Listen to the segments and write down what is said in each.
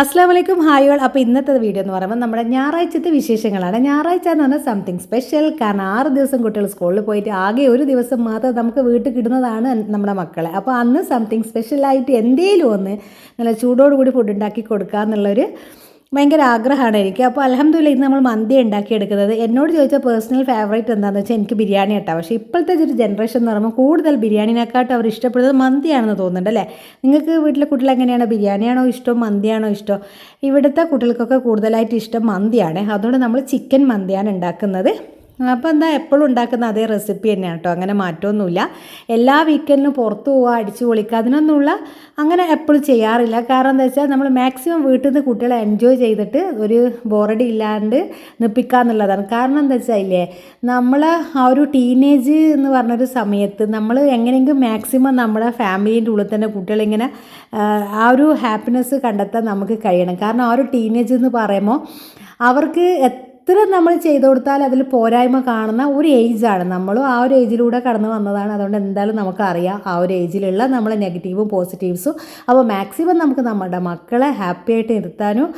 അസ്സാം വലൈക്കും ഹായോൾ അപ്പോൾ ഇന്നത്തെ വീഡിയോ എന്ന് പറയുമ്പോൾ നമ്മുടെ ഞായറാഴ്ചത്തെ വിശേഷങ്ങളാണ്. ഞായറാഴ്ച എന്ന് പറഞ്ഞാൽ സംതിങ് സ്പെഷ്യൽ കാരണം ആറ് ദിവസം കുട്ടികൾ സ്കൂളിൽ പോയിട്ട് ആകെ ഒരു ദിവസം മാത്രം നമുക്ക് വീട്ടിൽ കിടുന്നതാണ് നമ്മുടെ മക്കളെ. അപ്പോൾ അന്ന് സംതിങ് സ്പെഷ്യലായിട്ട് എന്തേലും ഒന്ന് നല്ല ചൂടോടുകൂടി ഫുഡ് ഉണ്ടാക്കി കൊടുക്കുക എന്നുള്ളൊരു ഭയങ്കര ആഗ്രഹമാണ് എനിക്ക്. അപ്പോൾ അലഹമ്മദില്ല ഇന്ന് നമ്മൾ മന്തി ഉണ്ടാക്കിയെടുക്കുന്നത്. എന്നോട് ചോദിച്ച പേഴ്സണൽ ഫേവറേറ്റ് എന്താണെന്ന് വെച്ചാൽ എനിക്ക് ബിരിയാണി കേട്ടോ. പക്ഷേ ഇപ്പോഴത്തെ ഒരു ജനറേഷൻ എന്ന് പറയുമ്പോൾ കൂടുതൽ ബിരിയാണിനെക്കാട്ടും അവർ ഇഷ്ടപ്പെടുന്നത് മന്തിയാണെന്ന് തോന്നുന്നുണ്ട് അല്ലേ? നിങ്ങൾക്ക് വീട്ടിലെ കുട്ടികൾ എങ്ങനെയാണ്? ബിരിയാണിയാണോ ഇഷ്ടം? മന്തിയാണോ ഇഷ്ടം? ഇവിടുത്തെ കുട്ടികൾക്കൊക്കെ കൂടുതലായിട്ട് ഇഷ്ടം മന്തിയാണ്. അതുകൊണ്ട് നമ്മൾ ചിക്കൻ മന്തിയാണ് ഉണ്ടാക്കുന്നത്. അപ്പോൾ എന്താ എപ്പോഴും ഉണ്ടാക്കുന്ന അതേ റെസിപ്പി തന്നെയാണ് കേട്ടോ. അങ്ങനെ മാറ്റമൊന്നുമില്ല. എല്ലാ വീക്കെൻഡിലും പുറത്ത് പോവുക അടിച്ചു പൊളിക്കുക അതിനൊന്നുമുള്ള അങ്ങനെ എപ്പോഴും ചെയ്യാറില്ല. കാരണം എന്താ വെച്ചാൽ നമ്മൾ മാക്സിമം വീട്ടിൽ നിന്ന് കുട്ടികളെ എൻജോയ് ചെയ്തിട്ട് ഒരു ബോറടി ഇല്ലാണ്ട് നിൽപ്പിക്കുക എന്നുള്ളതാണ്. കാരണം എന്താ വെച്ചാൽ ഇല്ലേ നമ്മൾ ആ ഒരു ടീനേജ് എന്ന് പറഞ്ഞൊരു സമയത്ത് നമ്മൾ എങ്ങനെയെങ്കിലും മാക്സിമം നമ്മുടെ ഫാമിലീന്റെ ഉള്ളിൽ തന്നെ കുട്ടികളിങ്ങനെ ആ ഒരു ഹാപ്പിനെസ് കണ്ടെത്താൻ നമുക്ക് കഴിയണം. കാരണം ആ ഒരു ടീനേജ് എന്ന് പറയുമ്പോൾ അവർക്ക് എത്ര നമ്മൾ ചെയ്തു കൊടുത്താൽ അതിൽ പോരായ്മ കാണുന്ന ഒരു ഏജാണ് നമ്മളും ആ ഒരു ഏജിലൂടെ കടന്നു വന്നതാണ്. അതുകൊണ്ട് എന്തായാലും നമുക്കറിയാം ആ ഒരു ഏജിലുള്ള നമ്മളെ നെഗറ്റീവും പോസിറ്റീവ്സും അപ്പോൾ മാക്സിമം നമുക്ക് നമ്മുടെ മക്കളെ ഹാപ്പി ആയിട്ട് നിർത്താനും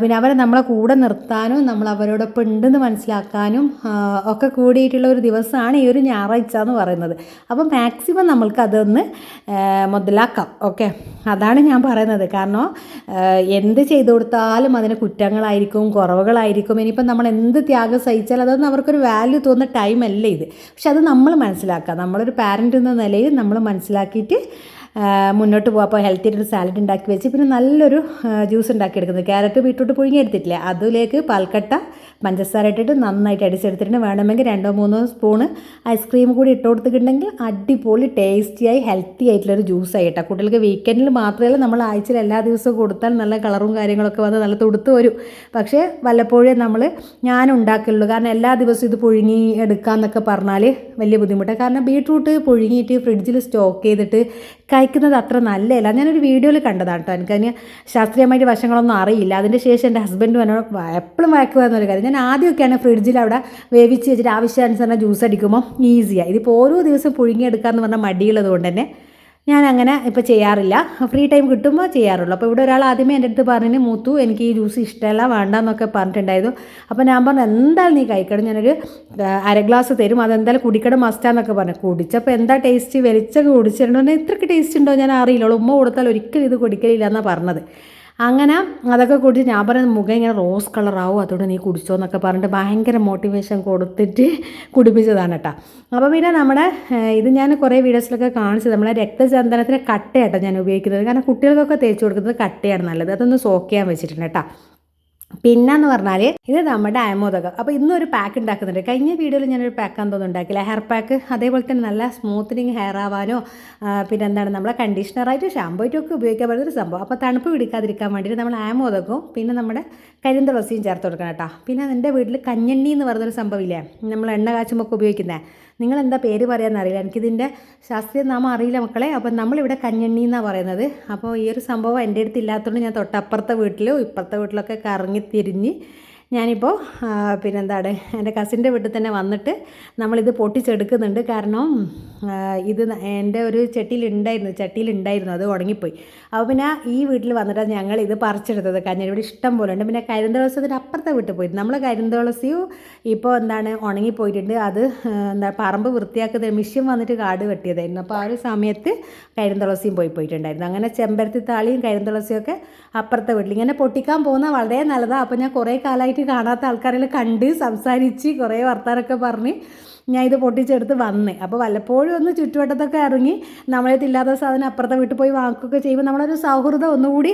പിന്നെ അവരെ നമ്മളെ കൂടെ നിർത്താനും നമ്മൾ അവരോടൊപ്പം ഉണ്ടെന്ന് മനസ്സിലാക്കാനും ഒക്കെ കൂടിയിട്ടുള്ള ഒരു ദിവസമാണ് ഈ ഒരു ഞായറാഴ്ച എന്ന് പറയുന്നത്. അപ്പോൾ മാക്സിമം നമ്മൾക്ക് അതൊന്ന് മുതലാക്കാം. ഓക്കെ? അതാണ് ഞാൻ പറയുന്നത്. കാരണം എന്ത് ചെയ്തു കൊടുത്താലും അതിന് കുറ്റങ്ങളായിരിക്കും കുറവുകളായിരിക്കും. ഇനിയിപ്പം നമ്മൾ എന്ത് ത്യാഗം സഹിച്ചാൽ അതൊന്നും അവർക്കൊരു വാല്യൂ തോന്നുന്ന ടൈം അല്ല ഇത്. പക്ഷെ അത് നമ്മൾ മനസ്സിലാക്കുക. നമ്മളൊരു പാരന്റ് എന്ന നിലയിൽ നമ്മൾ മനസ്സിലാക്കിയിട്ട് മുന്നോട്ട് പോകാം അപ്പോൾ ഹെൽത്തി ഒരു സാലഡ് ഉണ്ടാക്കി വെച്ച് പിന്നെ നല്ലൊരു ജ്യൂസ് ഉണ്ടാക്കിയെടുക്കുന്നത് ക്യാരറ്റ് ബീട്രൂട്ട് പുഴുങ്ങി എടുത്തിട്ടില്ലേ. അതിലേക്ക് പാൽക്കട്ട പഞ്ചസാര ഇട്ടിട്ട് നന്നായിട്ട് അടിച്ചെടുത്തിട്ടുണ്ട്. വേണമെങ്കിൽ രണ്ടോ മൂന്നോ സ്പൂണ് ഐസ്ക്രീം കൂടി ഇട്ട് കൊടുത്തിട്ടുണ്ടെങ്കിൽ അടിപൊളി ടേസ്റ്റിയായി ഹെൽത്തി ആയിട്ടുള്ളൊരു ജ്യൂസ് ആയിട്ടാണ് കുട്ടികൾക്ക് വീക്കെൻഡിൽ മാത്രമല്ല നമ്മൾ ആഴ്ചയിൽ എല്ലാ ദിവസവും കൊടുത്താൽ നല്ല കളറും കാര്യങ്ങളൊക്കെ വന്ന് നല്ല തുടുത്ത് വരും. പക്ഷേ വല്ലപ്പോഴേ നമ്മൾ ഞാൻ ഉണ്ടാക്കുള്ളൂ. കാരണം എല്ലാ ദിവസവും ഇത് പുഴുങ്ങി എടുക്കാമെന്നൊക്കെ പറഞ്ഞാൽ വലിയ ബുദ്ധിമുട്ടാണ് കാരണം ബീട്രൂട്ട് പുഴുങ്ങിയിട്ട് ഫ്രിഡ്ജിൽ സ്റ്റോക്ക് ചെയ്തിട്ട് കഴിക്കുന്നത് അത്ര നല്ലതല്ല. ഞാനൊരു വീഡിയോയിൽ കണ്ടതാണ് കേട്ടോ. എനിക്കതിന് ശാസ്ത്രീയമായിട്ട് വശങ്ങളൊന്നും അറിയില്ല. അതിന്റെ ശേഷം എന്റെ ഹസ്ബൻഡ് എന്നോട് എപ്പോഴും വഴക്കുക എന്നൊരു കാര്യം. ഞാൻ ആദ്യമൊക്കെയാണ് ഫ്രിഡ്ജിൽ അവിടെ വേവിച്ച് വെച്ചിട്ട് ആവശ്യാനുസരണം ജ്യൂസ് അടിക്കുമ്പോൾ ഈസിയാണ് ഇതിപ്പോൾ ഓരോ ദിവസം പുഴുങ്ങിയെടുക്കാമെന്ന് പറഞ്ഞാൽ മടിയുള്ളത് കൊണ്ട് തന്നെ ഞാൻ അങ്ങനെ ഇപ്പോൾ ചെയ്യാറില്ല. ഫ്രീ ടൈം കിട്ടുമ്പോൾ ചെയ്യാറുള്ളൂ. അപ്പോൾ ഇവിടെ ഒരാൾ ആദ്യമേ എന്റെ അടുത്ത് പറഞ്ഞു മൂത്തു എനിക്ക് ഈ ജ്യൂസ് ഇഷ്ടമല്ല വേണ്ടെന്നൊക്കെ പറഞ്ഞിട്ടുണ്ടായിരുന്നു. അപ്പോൾ ഞാൻ പറഞ്ഞു എന്തായാലും നീ കഴിക്കണം. ഞാനൊരു അര ഗ്ലാസ് തരും. അതെന്തായാലും കുടിക്കണം മസ്റ്റാന്നൊക്കെ പറഞ്ഞു. കുടിച്ചപ്പോൾ എന്താ ടേസ്റ്റ് വലിച്ചൊക്കെ കുടിച്ചിട്ടുണ്ടോ? ഇത്രയ്ക്ക് ടേസ്റ്റ് ഉണ്ടോ? ഞാൻ അറിയില്ല. ഉമ്മ കൊടുത്താൽ ഒരിക്കലും ഇത് കുടിക്കലില്ല എന്നാണ് പറഞ്ഞത്. അങ്ങനെ അതൊക്കെ കുടിച്ച് ഞാൻ പറയുന്നത് മുഖം ഇങ്ങനെ റോസ് കളറാവും അതുകൊണ്ട് നീ കുടിച്ചോ എന്നൊക്കെ പറഞ്ഞിട്ട് ഭയങ്കര മോട്ടിവേഷൻ കൊടുത്തിട്ട് കുടിപ്പിച്ചതാണ് കേട്ടോ. അപ്പോൾ പിന്നെ നമ്മുടെ ഇത് ഞാൻ കുറേ വീഡിയോസിലൊക്കെ കാണിച്ചത് നമ്മളെ രക്തചന്ദനത്തിന് കട്ടയാട്ടോ ഞാൻ ഉപയോഗിക്കുന്നത്. കാരണം കുട്ടികൾക്കൊക്കെ തേച്ച് കൊടുക്കുന്നത് കട്ടയാണ് നല്ലത്. അതൊന്ന് സോക്ക് ചെയ്യാൻ വെച്ചിട്ടുണ്ട് കേട്ടോ. പിന്നെന്ന് പറഞ്ഞാൽ ഇത് നമ്മുടെ അയമോദകം. അപ്പോൾ ഇന്നൊരു പാക്ക് ഉണ്ടാക്കുന്നുണ്ട്. കഴിഞ്ഞ വീഡിയോയിൽ ഞാനൊരു പാക്ക് എന്തോന്നും ഉണ്ടാക്കില്ല ഹെയർ പാക്ക് അതേപോലെ തന്നെ നല്ല സ്മൂത്തനിങ് ഹെയർ ആവാനോ പിന്നെ എന്താണ് നമ്മളെ കണ്ടീഷണറായിട്ട് ഷാമ്പൂ ആയിട്ടൊക്കെ ഉപയോഗിക്കാൻ പറ്റുന്ന ഒരു സംഭവം. അപ്പോൾ തണുപ്പ് പിടിക്കാതിരിക്കാൻ വേണ്ടിയിട്ട് നമ്മൾ അയമോദകവും പിന്നെ നമ്മുടെ കരിന്തുളസിയും ചേർത്ത് കൊടുക്കണം കേട്ടോ. പിന്നെ എന്റെ വീട്ടിൽ കഞ്ഞെണ്ണി എന്ന് പറയുന്നൊരു സംഭവമില്ലേ നമ്മൾ എണ്ണ കാച്ചുമ്പോൾ ഒക്കെ ഉപയോഗിക്കുന്നത് നിങ്ങൾ എന്താ പേര് പറയാമെന്ന് അറിയില്ല. എനിക്കിതിന്റെ ശാസ്ത്രീയ നാമം അറിയില്ല മക്കളെ. അപ്പം നമ്മളിവിടെ കഞ്ഞണ്ണി എന്നാണ് പറയുന്നത്. അപ്പോൾ ഈ ഒരു സംഭവം എന്റെ അടുത്ത് ഇല്ലാത്തതുകൊണ്ട് ഞാൻ തൊട്ടപ്പുറത്തെ വീട്ടിലും ഇപ്പുറത്തെ വീട്ടിലൊക്കെ കറങ്ങി തിരിഞ്ഞ് ഞാനിപ്പോൾ പിന്നെന്താണ് എന്റെ കസിന്റെ വീട്ടിൽ തന്നെ വന്നിട്ട് നമ്മളിത് പൊട്ടിച്ചെടുക്കുന്നുണ്ട്. കാരണം ഇത് എന്റെ ഒരു ചട്ടിയിലുണ്ടായിരുന്നു ചട്ടിയിലുണ്ടായിരുന്നു അത് ഉണങ്ങിപ്പോയി. അപ്പോൾ പിന്നെ ഈ വീട്ടിൽ വന്നിട്ടാണ് ഞങ്ങൾ ഇത് പറിച്ചെടുത്തത്. കാരണം ഇവിടെ ഇഷ്ടം പോലെ ഉണ്ട്. പിന്നെ കരിന്തളസത്തിന്റെ അപ്പുറത്തെ വീട്ടിൽ പോയി. നമ്മൾ കരിന്തളസിയും ഇപ്പോൾ എന്താണ് ഉണങ്ങിപ്പോയിട്ടുണ്ട്. അത് എന്താ പറമ്പ് വൃത്തിയാക്കുന്ന മിഷ്യൻ വന്നിട്ട് കാട് വെട്ടിയതായിരുന്നു. അപ്പോൾ ആ ഒരു സമയത്ത് കരിന്തളസിയും പോയി പോയിട്ടുണ്ടായിരുന്നു. അങ്ങനെ ചെമ്പരത്തി താളിയും കരിന്തളസിയും ഒക്കെ അപ്പുറത്തെ വീട്ടിൽ. ഇങ്ങനെ പൊട്ടിക്കാൻ പോകുന്ന വളരെ നല്ലതാണ് അപ്പോൾ ഞാൻ കുറേ കാലമായിട്ട് കാണാത്ത ആൾക്കാരെല്ലാം കണ്ട് സംസാരിച്ച് കുറേ വർത്താനൊക്കെ പറഞ്ഞ് ഞാൻ ഇത് പൊട്ടിച്ചെടുത്ത് വന്നേ. അപ്പോൾ വല്ലപ്പോഴും ഒന്ന് ചുറ്റുവട്ടത്തൊക്കെ ഇറങ്ങി നമ്മളെ ഇല്ലാത്ത സാധനം അപ്പുറത്തെ വീട്ടിൽ പോയി വാങ്ങുകയൊക്കെ ചെയ്യുമ്പോൾ നമ്മളൊരു സൗഹൃദം ഒന്നുകൂടി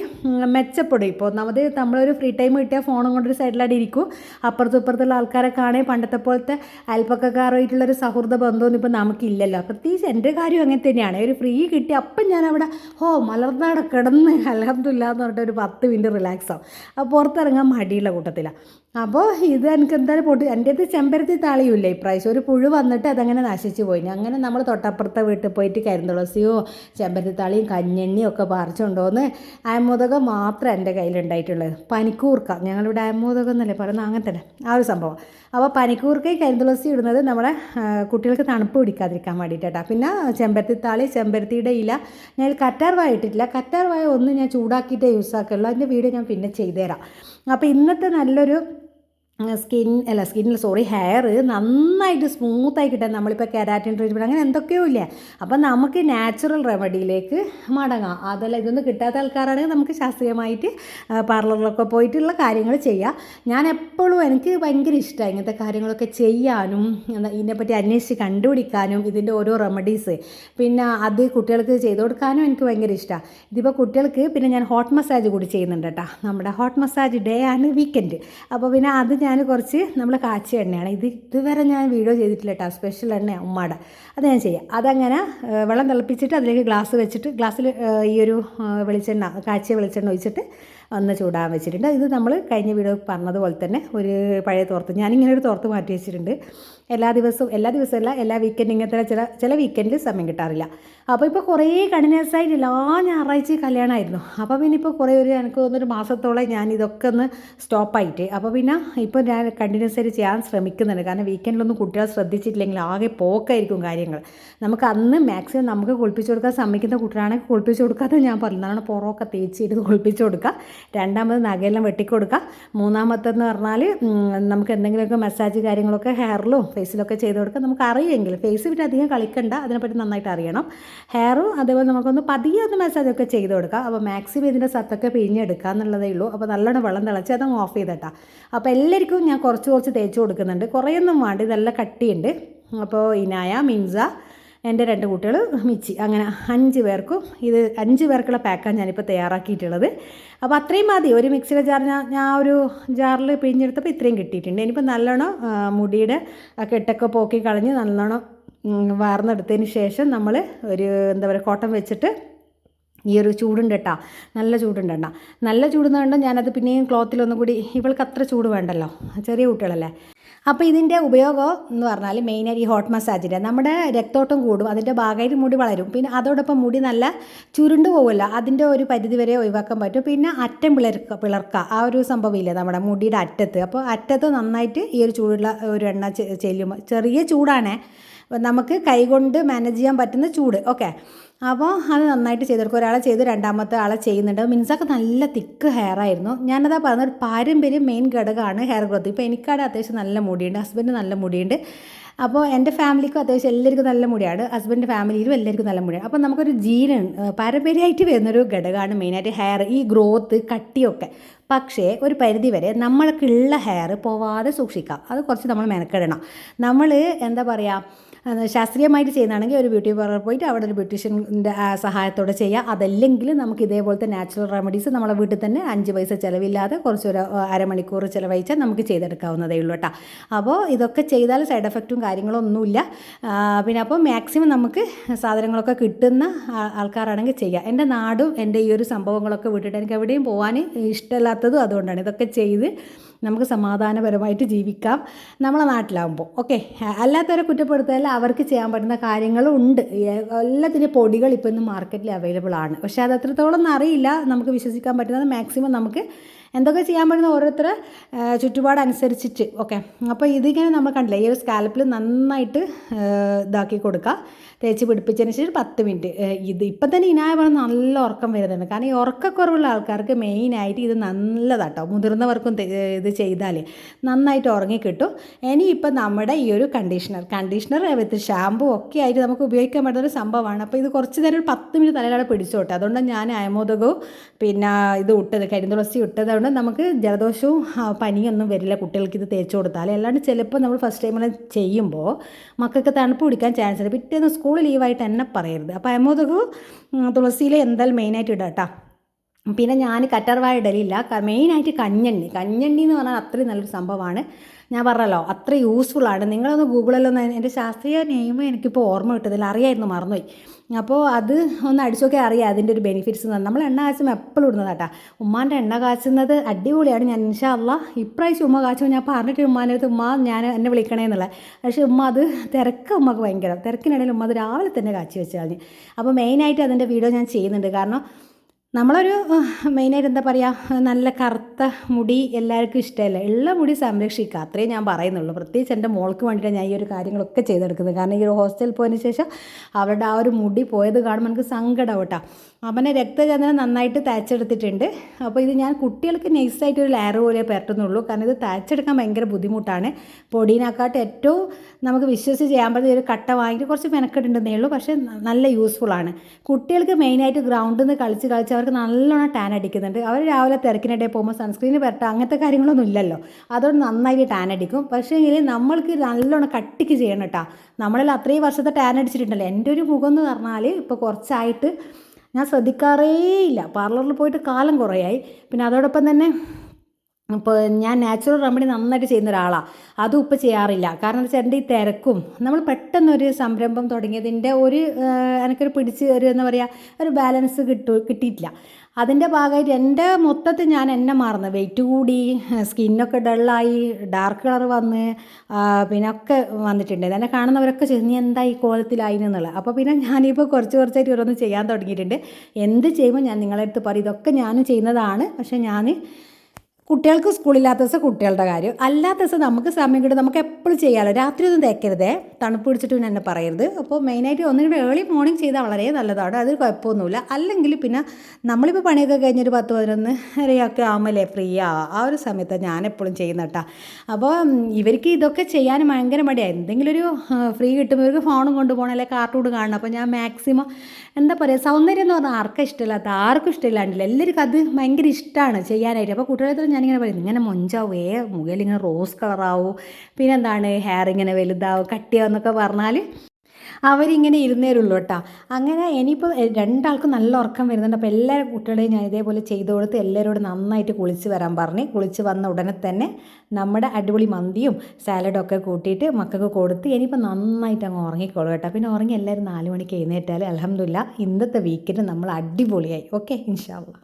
മെച്ചപ്പെടും. ഇപ്പോൾ ഒന്നാമത് നമ്മളൊരു ഫ്രീ ടൈം കിട്ടിയാൽ ഫോണും കൊണ്ടൊരു സൈഡിലായിട്ട് ഇരിക്കും. അപ്പുറത്തും ഇപ്പുറത്തുള്ള ആൾക്കാരെ കാണേ പണ്ടത്തെ പോലത്തെ അയൽപ്പക്കക്കാരുമായിട്ടുള്ളൊരു സൗഹൃദ ബന്ധമൊന്നും ഇപ്പോൾ നമുക്കില്ലല്ലോ. പ്രത്യേകിച്ച് എന്റെ കാര്യം അങ്ങനെ തന്നെയാണ്. ഒരു ഫ്രീ കിട്ടി അപ്പം ഞാൻ അവിടെ ഓ മലർന്നാടെ കിടന്ന് അലഹമില്ല എന്ന് പറഞ്ഞിട്ട് ഒരു പത്ത് മിനിറ്റ് റിലാക്സ് ആവും. അപ്പോൾ പുറത്തിറങ്ങാൻ മടിയുള്ള കൂട്ടത്തിലാണ് അപ്പോൾ ഇത് എനിക്ക് എന്തായാലും പൊട്ടി എന്റെ അടുത്ത് ചെമ്പരത്തി താളിയുമില്ല ഇപ്രാവശ്യം. ഒരു പുഴു പുഴു വന്നിട്ട് അതങ്ങനെ നശിച്ചു പോയി. അങ്ങനെ നമ്മൾ തൊട്ടപ്പുറത്തെ വീട്ടിൽ പോയിട്ട് കരിന്തുളസിയോ ചെമ്പരത്തിത്താളിയും കഞ്ഞെണ്ണിയും ഒക്കെ പറിച്ചുകൊണ്ടുവന്ന് അയമുതകം മാത്രം എന്റെ കയ്യിലുണ്ടായിട്ടുള്ളത് പനിക്കൂർക്ക. ഞങ്ങളിവിടെ അയമുതകം എന്നല്ലേ പറയുന്നത്? അങ്ങനെ തന്നെ. ആ ഒരു സംഭവം. അപ്പോൾ പനിക്കൂർക്കയും കരിന്തുളസി ഇടുന്നത് നമ്മുടെ കുട്ടികൾക്ക് തണുപ്പ് പിടിക്കാതിരിക്കാൻ വേണ്ടിയിട്ടാ പിന്നെ ചെമ്പരത്തിത്താളി ചെമ്പരത്തിയുടെ ഇല ഞാൻ കറ്റാർ വായ ഇട്ടിട്ടില്ല. കറ്റാർ വായ ഒന്ന് ഞാൻ ചൂടാക്കിയിട്ടേ യൂസ് ആക്കുള്ളൂ അതിന്റെ വീഡിയോ ഞാൻ പിന്നെ ചെയ്തുതരാം. അപ്പോൾ ഇന്നത്തെ നല്ലൊരു സ്കിൻ അല്ല സ്കിന്നിൽ സോറി ഹെയർ നന്നായിട്ട് സ്മൂത്തായി കിട്ടാൻ നമ്മളിപ്പോൾ കെരാറ്റിൻ ട്രീറ്റ്മെന്റ് അങ്ങനെ എന്തൊക്കെയോ ഇല്ല. അപ്പം നമുക്ക് നാച്ചുറൽ റെമഡിയിലേക്ക് മടങ്ങാം. അതല്ല ഇതൊന്നും കിട്ടാത്ത ആൾക്കാരാണെങ്കിൽ നമുക്ക് ശാസ്ത്രീയമായിട്ട് പാർലറിലൊക്കെ പോയിട്ടുള്ള കാര്യങ്ങൾ ചെയ്യാം. ഞാൻ എപ്പോഴും എനിക്ക് ഭയങ്കര ഇഷ്ടമാണ് ഇങ്ങനത്തെ കാര്യങ്ങളൊക്കെ ചെയ്യാനും ഇതിനെപ്പറ്റി അന്വേഷിച്ച് കണ്ടുപിടിക്കാനും ഇതിന്റെ ഓരോ റെമഡീസ് പിന്നെ അത് കുട്ടികൾക്ക് ചെയ്തു കൊടുക്കാനും എനിക്ക് ഭയങ്കര ഇഷ്ടമാണ് ഇതിപ്പോൾ കുട്ടികൾക്ക് പിന്നെ ഞാൻ ഹോട്ട് മസാജ് കൂടി ചെയ്യുന്നുണ്ട് കേട്ടോ. നമ്മുടെ ഹോട്ട് മസാജ് ഡേ ആണ് വീക്കെൻഡ് അപ്പോൾ പിന്നെ അത് ഞാൻ കുറച്ച് നമ്മൾ കാച്ചിയ എണ്ണയാണ്. ഇത് ഇതുവരെ ഞാൻ വീഡിയോ ചെയ്തിട്ടില്ല കേട്ടോ സ്പെഷ്യൽ എണ്ണ ഉമ്മാടെ. അത് ഞാൻ ചെയ്യാം. അതങ്ങനെ വെള്ളം തിളപ്പിച്ചിട്ട് അതിലേക്ക് ഗ്ലാസ് വെച്ചിട്ട് ഗ്ലാസ്സിൽ ഈ ഒരു വെളിച്ചെണ്ണ കാച്ചിയ വെളിച്ചെണ്ണ ഒഴിച്ചിട്ട് ഒന്ന് ചൂടാൻ വെച്ചിട്ടുണ്ട്. ഇത് നമ്മൾ കഴിഞ്ഞ വീഡിയോ പറഞ്ഞതുപോലെ തന്നെ ഒരു പഴയ തോർത്ത് ഞാനിങ്ങനെ ഒരു തോർത്ത് മാറ്റി വെച്ചിട്ടുണ്ട്. എല്ലാ ദിവസവും എല്ലാ ദിവസവും അല്ല എല്ലാ വീക്കെൻഡ് ഇങ്ങനത്തെ ചില ചില വീക്കെൻഡിൽ സമയം കിട്ടാറില്ല. അപ്പോൾ ഇപ്പോൾ കുറേ കണ്ടിന്യൂസ് ആ എല്ലാ ഞായറാഴ്ചയും കല്യാണമായിരുന്നു. അപ്പോൾ പിന്നെ ഇപ്പോൾ കുറേ ഒരു എനിക്ക് തോന്നുന്നൊരു മാസത്തോളം ഞാൻ ഇതൊക്കെ ഒന്ന് സ്റ്റോപ്പായിട്ട് അപ്പോൾ പിന്നെ ഇപ്പോൾ ഞാൻ കണ്ടിന്യൂസ് ആയിട്ട് ചെയ്യാൻ ശ്രമിക്കുന്നുണ്ട്. കാരണം വീക്കെൻഡിലൊന്നും കുട്ടികൾ ശ്രദ്ധിച്ചിട്ടില്ലെങ്കിൽ ആകെ പോക്കായിരിക്കും കാര്യങ്ങൾ. നമുക്ക് അന്ന് മാക്സിമം നമുക്ക് കുളിപ്പിച്ച് കൊടുക്കാൻ സമ്മതിക്കുന്ന കുട്ടികളാണെങ്കിൽ കുളിപ്പിച്ച് കൊടുക്കാതെ ഞാൻ പറഞ്ഞു. നല്ലോണം പുറമൊക്കെ തേച്ചിട്ട് കുളിപ്പിച്ച് കൊടുക്കുക. രണ്ടാമത് നഖയെല്ലാം വെട്ടിക്കൊടുക്കുക. മൂന്നാമത്തെന്ന് പറഞ്ഞാൽ നമുക്ക് എന്തെങ്കിലുമൊക്കെ മസാജ് കാര്യങ്ങളൊക്കെ ഹെയറിലും ഫേസിലൊക്കെ ചെയ്ത് കൊടുക്കുക നമുക്ക് അറിയുമെങ്കിൽ ഫേസ് പിന്നെ അധികം കളിക്കണ്ട അതിനെപ്പറ്റി നന്നായിട്ട് അറിയണം. ഹെയറും അതേപോലെ നമുക്കൊന്ന് പതിയെ ഒന്ന് മസാജൊക്കെ ചെയ്ത് കൊടുക്കാം. അപ്പോൾ മാക്സിമം ഇതിന്റെ സത്തൊക്കെ പിഴിഞ്ഞെടുക്കുക എന്നുള്ളതേ ഉള്ളൂ. അപ്പോൾ നല്ലോണം വെള്ളം തിളച്ച് അത് ഓഫ് ചെയ്തിട്ടാ. അപ്പോൾ എല്ലാവർക്കും ഞാൻ കുറച്ച് കുറച്ച് തേച്ച് കൊടുക്കുന്നുണ്ട്. കുറേയൊന്നും വേണ്ട ഇതെല്ലാം കട്ടിയുണ്ട്. അപ്പോൾ ഇനായ മിൻസ എന്റെ രണ്ട് കുട്ടികൾ മിച്ചി. അങ്ങനെ അഞ്ച് പേർക്കും ഇത് അഞ്ച് പേർക്കുള്ള പാക്കാണ് ഞാനിപ്പോൾ തയ്യാറാക്കിയിട്ടുള്ളത്. അപ്പോൾ അത്രയും മതി. ഒരു മിക്സിയുടെ ജാർ ഞാൻ ഒരു ജാറിൽ പിഴിഞ്ഞെടുത്തപ്പോൾ ഇത്രയും കിട്ടിയിട്ടുണ്ട്. ഇനിയിപ്പോൾ നല്ലോണം മുടിയുടെ കെട്ടൊക്കെ പോക്കി കളഞ്ഞ് നല്ലോണം വാർന്നെടുത്തതിന് ശേഷം നമ്മൾ ഒരു എന്താ പറയുക കോട്ടം വെച്ചിട്ട് ഈ ഒരു ചൂടുണ്ട് കേട്ടോ. നല്ല ചൂടുണ്ട് കേട്ടോ. നല്ല ചൂടുന്നതുകൊണ്ട് ഞാനത് പിന്നെയും ക്ലോത്തിലൊന്നും കൂടി ഇവൾക്ക് അത്ര ചൂട് വേണ്ടല്ലോ. ചെറിയ കുട്ടികളല്ലേ. അപ്പോൾ ഇതിന്റെ ഉപയോഗം എന്ന് പറഞ്ഞാൽ മെയിനായിട്ട് ഈ ഹോട്ട് മസാജിന്റെ നമ്മുടെ രക്തോട്ടം കൂടും അതിന്റെ ഭാഗമായിട്ട് മുടി വളരും. പിന്നെ അതോടൊപ്പം മുടി നല്ല ചുരുണ്ട് പോകുമല്ലോ അതിന്റെ ഒരു പരിധി വരെ ഒഴിവാക്കാൻ പറ്റും. പിന്നെ അറ്റം പിളർക്ക പിളർക്കുക ആ ഒരു സംഭവമില്ല നമ്മുടെ മുടിയുടെ അറ്റത്ത്. അപ്പോൾ അറ്റത്ത് നന്നായിട്ട് ഈ ഒരു ചൂടുള്ള ഒരു എണ്ണ ചെല്ലുമ്പോൾ ചെറിയ ചൂടാണേ. നമുക്ക് കൈകൊണ്ട് മാനേജ് ചെയ്യാൻ പറ്റുന്ന ചൂട്. ഓക്കെ അപ്പോൾ അത് നന്നായിട്ട് ചെയ്തെടുക്കും. ഒരാളെ ചെയ്ത് രണ്ടാമത്തെ ആളെ ചെയ്യുന്നുണ്ട്. മിൻസൊക്കെ നല്ല തിക്ക് ഹെയർ ആയിരുന്നു. ഞാനതാ പറഞ്ഞ ഒരു പാരമ്പര്യം മെയിൻ ഘടകമാണ് ഹെയർ ഗ്രോത്ത് ഇപ്പോൾ എനിക്കാടെ അത്യാവശ്യം നല്ല മുടിയുണ്ട്. ഹസ്ബൻഡ് നല്ല മുടിയുണ്ട്. അപ്പോൾ എന്റെ ഫാമിലിക്കും അത്യാവശ്യം എല്ലാവർക്കും നല്ല മുടിയാണ്. ഹസ്ബൻഡ് ഫാമിലിയിലും എല്ലാവർക്കും നല്ല മുടിയാണ്. അപ്പോൾ നമുക്കൊരു ജീൻ പാരമ്പര്യമായിട്ട് വരുന്നൊരു ഘടകമാണ് മെയിനായിട്ട് ഹെയർ ഈ ഗ്രോത്ത് കട്ടിയൊക്കെ. പക്ഷേ ഒരു പരിധി വരെ നമ്മൾക്കുള്ള ഹെയർ പോവാതെ സൂക്ഷിക്കാം. അത് കുറച്ച് നമ്മൾ മെനക്കെടണം. നമ്മൾ എന്താ പറയുക ശാസ്ത്രീയമായിട്ട് ചെയ്യുന്നതാണെങ്കിൽ ഒരു ബ്യൂട്ടി പാർലർ പോയിട്ട് അവിടെ ഒരു ബ്യൂട്ടീഷ്യന്റെ സഹായത്തോടെ ചെയ്യാം. അതല്ലെങ്കിൽ നമുക്ക് ഇതേപോലത്തെ നാച്ചുറൽ റെമഡീസ് നമ്മളെ വീട്ടിൽ തന്നെ അഞ്ച് പൈസ ചിലവില്ലാതെ കുറച്ചൊരു അരമണിക്കൂർ ചിലവഴിച്ചാൽ നമുക്ക് ചെയ്തെടുക്കാവുന്നതേ ഉള്ളൂ കേട്ടോ അപ്പോൾ ഇതൊക്കെ ചെയ്താൽ സൈഡ് എഫക്റ്റും കാര്യങ്ങളും ഒന്നുമില്ല പിന്നെ അപ്പോൾ മാക്സിമം നമുക്ക് സാധനങ്ങളൊക്കെ കിട്ടുന്ന ആൾക്കാരാണെങ്കിൽ ചെയ്യുക എന്റെ നാടും എന്റെ ഈ ഒരു സംഭവങ്ങളൊക്കെ വിട്ടിട്ട് എനിക്ക് എവിടെയും പോകാൻ ഇഷ്ടമില്ലാത്തതും അതുകൊണ്ടാണ്. ഇതൊക്കെ ചെയ്ത് നമുക്ക് സമാധാനപരമായിട്ട് ജീവിക്കാം നമ്മളെ നാട്ടിലാവുമ്പോൾ. ഓക്കെ അല്ലാത്തവരെ കുറ്റപ്പെടുത്താൻ അവർക്ക് ചെയ്യാൻ പറ്റുന്ന കാര്യങ്ങളും ഉണ്ട്. എല്ലാത്തിന്റെ പൊടികൾ ഇപ്പോൾ ഇന്ന് മാർക്കറ്റിൽ അവൈലബിൾ ആണ്. പക്ഷേ അത് എത്രത്തോളം അറിയില്ല. നമുക്ക് വിശ്വസിക്കാൻ പറ്റുന്നത് മാക്സിമം നമുക്ക് എന്തൊക്കെ ചെയ്യാൻ പറ്റുന്ന ഓരോരുത്തരെ ചുറ്റുപാടനുസരിച്ചിട്ട് ഓക്കെ. അപ്പോൾ ഇതിങ്ങനെ നമ്മൾ കണ്ടില്ല ഈ ഒരു സ്കാലപ്പിൽ നന്നായിട്ട് ഇതാക്കി കൊടുക്കുക തേച്ച് പിടിപ്പിച്ചതിന് ശേഷം പത്ത് മിനിറ്റ്. ഇത് ഇപ്പം തന്നെ ഇനായ നല്ല ഉറക്കം വരുന്നുണ്ട്. കാരണം ഈ ഉറക്കക്കുറവുള്ള ആൾക്കാർക്ക് മെയിനായിട്ട് ഇത് നല്ലതാട്ടോ. മുതിർന്നവർക്കും ഇത് ചെയ്താൽ നന്നായിട്ട് ഉറങ്ങിക്കിട്ടും ഇനി ഇപ്പം നമ്മുടെ ഈ ഒരു കണ്ടീഷണർ കണ്ടീഷണർ വിത്ത് ഷാമ്പു ഒക്കെ ആയിട്ട് നമുക്ക് ഉപയോഗിക്കാൻ പറ്റുന്ന ഒരു സംഭവമാണ്. അപ്പോൾ ഇത് കുറച്ച് നേരം ഒരു പത്ത് മിനിറ്റ് തലയിലാണ് പിടിച്ചോട്ടെ. അതുകൊണ്ട് ഞാൻ അയമോദകവും പിന്നെ ഇത് ഇട്ടത് കരിന്തുളസി ഇട്ടത്. കൊണ്ട് നമുക്ക് ജലദോഷവും പനിയൊന്നും വരില്ല. കുട്ടികൾക്ക് ഇത് തേച്ച് കൊടുത്താൽ അല്ലാണ്ട് ചിലപ്പോൾ നമ്മൾ ഫസ്റ്റ് ടൈം ചെയ്യുമ്പോൾ മക്കൾക്ക് തണുപ്പ് പിടിക്കാൻ ചാൻസ് ഉണ്ട്. പിറ്റേന്ന് സ്കൂൾ ലീവായിട്ട് എന്നെ പറയരുത്. അപ്പോൾ അയമോദകവും തുളസിയിലെ എന്തായാലും മെയിനായിട്ട് ഇടാം കേട്ടോ പിന്നെ ഞാൻ കറ്റർവായ ഇടലില്ല. മെയിനായിട്ട് കഞ്ഞണ്ണി. കഞ്ഞണ്ണി എന്ന് പറഞ്ഞാൽ അത്രയും നല്ലൊരു സംഭവമാണ്. ഞാൻ പറഞ്ഞല്ലോ അത്ര യൂസ്ഫുൾ ആണ്. നിങ്ങളൊന്ന് ഗൂഗിളിലൊന്ന് എന്റെ ശാസ്ത്രീയ നെയിം എനിക്കിപ്പോൾ ഓർമ്മ കിട്ടുന്നില്ല. അറിയായിരുന്നു മറന്നുപോയി. അപ്പോൾ അത് ഒന്ന് അടിച്ചൊക്കെ അറിയാം അതിന്റെ ഒരു ബെനിഫിറ്റ്സ് എന്ന് നമ്മൾ എണ്ണ കാച്ചുമ്പോൾ എപ്പോഴും ഇടുന്നത് കേട്ടോ. ഉമ്മാന്റെ എണ്ണ കാച്ചുന്നത് അടിപൊളിയാണ് ഞാൻ ഇൻഷാല്ല ഇപ്രാവശ്യം ഉമ്മ കാച്ചുമ്പോൾ ഞാൻ പറഞ്ഞിട്ട് ഉമ്മാന്റെ അടുത്ത് ഉമ്മ ഞാൻ എന്നെ വിളിക്കണേ എന്നുള്ളത് പക്ഷേ ഉമ്മ അത് തിരക്ക് ഉമ്മക്ക് ഭയങ്കര. തിരക്കിനിടയിൽ ഉമ്മ അത് രാവിലെ തന്നെ കാച്ചി വെച്ച് കളഞ്ഞ്. അപ്പോൾ മെയിനായിട്ട് അതിന്റെ വീഡിയോ ഞാൻ ചെയ്യുന്നുണ്ട്. കാരണം നമ്മളൊരു മെയിനായിട്ട് എന്താ പറയുക നല്ല കറുത്ത മുടി എല്ലാവർക്കും ഇഷ്ടമല്ല? ഉള്ള മുടി സംരക്ഷിക്കുക. അത്രയും ഞാൻ പറയുന്നുള്ളൂ. പ്രത്യേകിച്ച് എന്റെ മോൾക്ക് വേണ്ടിയിട്ടാണ് ഞാൻ ഈ ഒരു കാര്യങ്ങളൊക്കെ ചെയ്തെടുക്കുന്നത്. കാരണം ഈ ഒരു ഹോസ്റ്റലിൽ പോയതിന് ശേഷം അവരുടെ ആ ഒരു മുടി പോയത് കാണുമ്പോൾ എനിക്ക് സങ്കടം കേട്ടോ. അവനെ രക്തചന്ദനം നന്നായിട്ട് തയ്ച്ചെടുത്തിട്ടുണ്ട് അപ്പോൾ ഇത് ഞാൻ കുട്ടികൾക്ക് നൈസായിട്ട് ഒരു ലെയർ പോലെ പരട്ടുന്നുള്ളൂ. കാരണം ഇത് തയ്ച്ചെടുക്കാൻ ഭയങ്കര ബുദ്ധിമുട്ടാണ്. പൊടീനെക്കാട്ട് ഏറ്റവും നമുക്ക് വിശ്വസിച്ച് ചെയ്യാൻ പറ്റുന്ന ഒരു കട്ട വാങ്ങിയിട്ട് കുറച്ച് മെനക്കെട്ടുണ്ടെന്നേ ഉള്ളൂ. പക്ഷേ നല്ല യൂസ്ഫുൾ ആണ്. കുട്ടികൾക്ക് മെയിനായിട്ട് ഗ്രൗണ്ടിൽ നിന്ന് കളിച്ച് കളിച്ച് അവർക്ക് നല്ലോണം ടാൻ അടിക്കുന്നുണ്ട്. അവർ രാവിലെ തിരക്കിനിടയിൽ പോകുമ്പോൾ സൺസ്ക്രീനിൽ പരട്ടുക അങ്ങനത്തെ കാര്യങ്ങളൊന്നും ഇല്ലല്ലോ. അതുകൊണ്ട് നന്നായിട്ട് ടാൻ അടിക്കും. പക്ഷേ എങ്കിൽ നമ്മൾക്ക് നല്ലോണം കട്ടിക്ക് ചെയ്യണം കേട്ടോ നമ്മളിൽ അത്രയും വർഷത്തെ ടാൻ അടിച്ചിട്ടുണ്ടല്ലോ. എന്റെ ഒരു മുഖം എന്ന് പറഞ്ഞാൽ ഇപ്പോൾ കുറച്ചായിട്ട് ഞാൻ ശ്രദ്ധിക്കാറേ ഇല്ല പാർലറിൽ പോയിട്ട് കാലം കുറേയായി. പിന്നെ അതോടൊപ്പം തന്നെ ഇപ്പോൾ ഞാൻ നാച്ചുറൽ റെമഡി നന്നായിട്ട് ചെയ്യുന്ന ഒരാളാണ് അതും ഇപ്പോൾ ചെയ്യാറില്ല. കാരണം എന്താ വെച്ചാൽ എന്റെ ഈ തിരക്കും നമ്മൾ പെട്ടെന്നൊരു സംരംഭം തുടങ്ങിയതിന്റെ ഒരു എനിക്കൊരു പിടിച്ച് ഒരു എന്താ പറയുക ഒരു ബാലൻസ് കിട്ടു കിട്ടിയിട്ടില്ല. അതിന്റെ ഭാഗമായിട്ട് എന്റെ മൊത്തത്തിൽ ഞാൻ എന്നെ മറന്ന്. വെയിറ്റ് കൂടി സ്കിന്നൊക്കെ ഡള്ളായി ഡാർക്ക് കളർ വന്ന് പിന്നെ ഒക്കെ വന്നിട്ടുണ്ട്. എന്നെ കാണുന്നവരൊക്കെ ചോദിച്ചു നീ എന്താ ഈ കോലത്തിലായി എന്നുള്ളത്? അപ്പോൾ പിന്നെ ഞാനിപ്പോൾ കുറച്ച് കുറച്ചായിട്ട് ഓരോന്ന് ചെയ്യാൻ തുടങ്ങിയിട്ടുണ്ട്. എന്ത് ചെയ്യുമ്പോൾ ഞാൻ നിങ്ങളെ അടുത്ത് പറയും ഇതൊക്കെ ഞാനും ചെയ്യുന്നതാണ് പക്ഷേ ഞാൻ കുട്ടികൾക്ക് സ്കൂളില്ലാത്ത ദിവസം കുട്ടികളുടെ കാര്യം. അല്ലാത്ത ദിവസം നമുക്ക് സമയം കിട്ടും. നമുക്ക് എപ്പോഴും ചെയ്യാമല്ലോ രാത്രി ഒന്നും തേക്കരുതേ. തണുപ്പ് പിടിച്ചിട്ട് പിന്നെ എന്നെ പറയരുത്. അപ്പോൾ മെയിനായിട്ട് ഒന്നും കൂടെ ഏർലി മോർണിംഗ് ചെയ്താൽ വളരെ നല്ലതാണ്. അതൊരു കുഴപ്പമൊന്നുമില്ല. അല്ലെങ്കിൽ പിന്നെ നമ്മളിപ്പോൾ പണിയൊക്കെ കഴിഞ്ഞൊരു പത്ത് പതിനൊന്ന് വരെയൊക്കെ ആകുമ്പോഴല്ലേ ഫ്രീ ആ. ആ ഒരു സമയത്ത് ഞാൻ എപ്പോഴും ചെയ്യുന്ന കേട്ടോ. അപ്പോൾ ഇവർക്ക് ഇതൊക്കെ ചെയ്യാൻ ഭയങ്കര മടിയാണ് എന്തെങ്കിലും ഒരു ഫ്രീ കിട്ടുമ്പോൾ ഇവർക്ക് ഫോണും കൊണ്ടുപോകണം. അല്ലെങ്കിൽ കാർട്ടൂൺ കാണണം. അപ്പോൾ ഞാൻ മാക്സിമം എന്താ പറയുക സൗന്ദര്യം എന്ന് പറഞ്ഞാൽ ആർക്കും ഇഷ്ടമില്ലാത്ത ആർക്കും ഇഷ്ടമില്ലാണ്ടില്ല. എല്ലാവർക്കും അത് ഭയങ്കര ഇഷ്ടമാണ് ചെയ്യാനായിട്ട്. അപ്പോൾ കുട്ടികളെ ഞാനിങ്ങനെ പറയും ഇങ്ങനെ മൊഞ്ചാവേ മുഖയിൽ ഇങ്ങനെ റോസ് കളറാവും പിന്നെ എന്താണ് ഹെയർ ഇങ്ങനെ വലുതാവും കട്ടിയാവും എന്നൊക്കെ പറഞ്ഞാൽ അവരിങ്ങനെ ഇരുന്നേരുള്ളൂ കേട്ടോ അങ്ങനെ ഇനിയിപ്പോൾ രണ്ടാൾക്കും നല്ല ഉറക്കം വരുന്നുണ്ട്. അപ്പോൾ എല്ലാ കുട്ടികളെയും ഞാൻ ഇതേപോലെ ചെയ്തു കൊടുത്ത് എല്ലാവരോടും നന്നായിട്ട് കുളിച്ച് വരാൻ പറഞ്ഞ് കുളിച്ച് വന്ന ഉടനെ തന്നെ നമ്മുടെ അടിപൊളി മന്തിയും സാലഡും ഒക്കെ കൂട്ടിയിട്ട് മക്കൾക്ക് കൊടുത്ത് ഇനിയിപ്പോൾ നന്നായിട്ട് അങ്ങ് ഉറങ്ങിക്കോളൂ കേട്ടോ. പിന്നെ ഉറങ്ങി എല്ലാവരും നാല് മണിക്ക് എഴുന്നേറ്റാൽ അലഹമില്ല ഇന്നത്തെ വീക്കിൽ നമ്മൾ അടിപൊളിയായി. ഓക്കെ ഇൻഷാല്ല